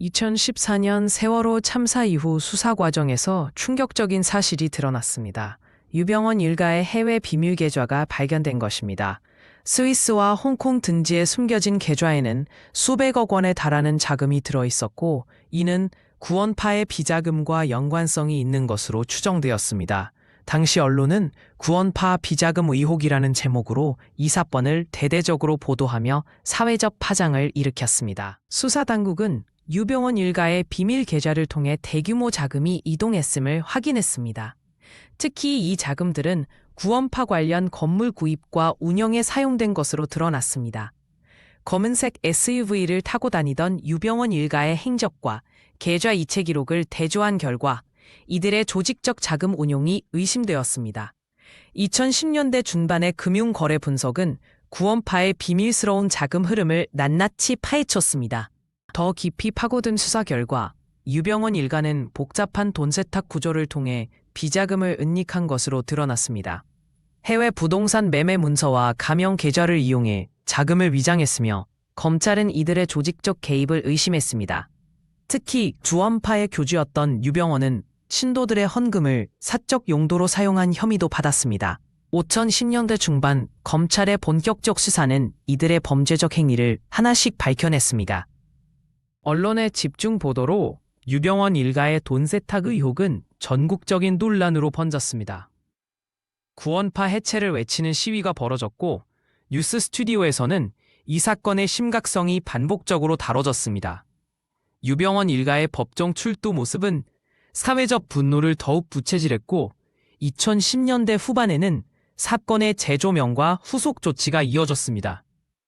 2014년 세월호 참사 이후 수사 과정에서 충격적인 사실이 드러났습니다. 유병원 일가의 해외 비밀 계좌가 발견된 것입니다. 스위스와 홍콩 등지에 숨겨진 계좌에는 수백억 원에 달하는 자금이 들어 있었고, 이는 구원파의 비자금과 연관성이 있는 것으로 추정되었습니다. 당시 언론은 구원파 비자금 의혹이라는 제목으로 이 사건을 대대적으로 보도하며 사회적 파장을 일으켰습니다. 수사당국은 유병원 일가의 비밀 계좌를 통해 대규모 자금이 이동했음을 확인했습니다. 특히 이 자금들은 구원파 관련 건물 구입과 운영에 사용된 것으로 드러났습니다. 검은색 SUV를 타고 다니던 유병원 일가의 행적과 계좌 이체 기록을 대조한 결과 이들의 조직적 자금 운용이 의심되었습니다. 2010년대 중반의 금융거래 분석은 구원파의 비밀스러운 자금 흐름을 낱낱이 파헤쳤습니다. 더 깊이 파고든 수사 결과 유병원 일가는 복잡한 돈 세탁 구조를 통해 비자금을 은닉한 것으로 드러났습니다. 해외 부동산 매매 문서와 가명 계좌를 이용해 자금을 위장했으며 검찰은 이들의 조직적 개입을 의심했습니다. 특히 주원파의 교주였던 유병원은 신도들의 헌금을 사적 용도로 사용한 혐의도 받았습니다. 2010년대 중반 검찰의 본격적 수사는 이들의 범죄적 행위를 하나씩 밝혀냈습니다. 언론의 집중 보도로 유병원 일가의 돈 세탁 의혹은 전국적인 논란으로 번졌습니다. 구원파 해체를 외치는 시위가 벌어졌고 뉴스 스튜디오에서는 이 사건의 심각성이 반복적으로 다뤄졌습니다. 유병원 일가의 법정 출두 모습은 사회적 분노를 더욱 부채질했고 2010년대 후반에는 사건의 재조명과 후속 조치가 이어졌습니다.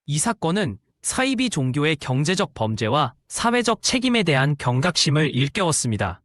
이 사건은 사이비 종교의 경제적 범죄와 사회적 책임에 대한 경각심을 일깨웠습니다.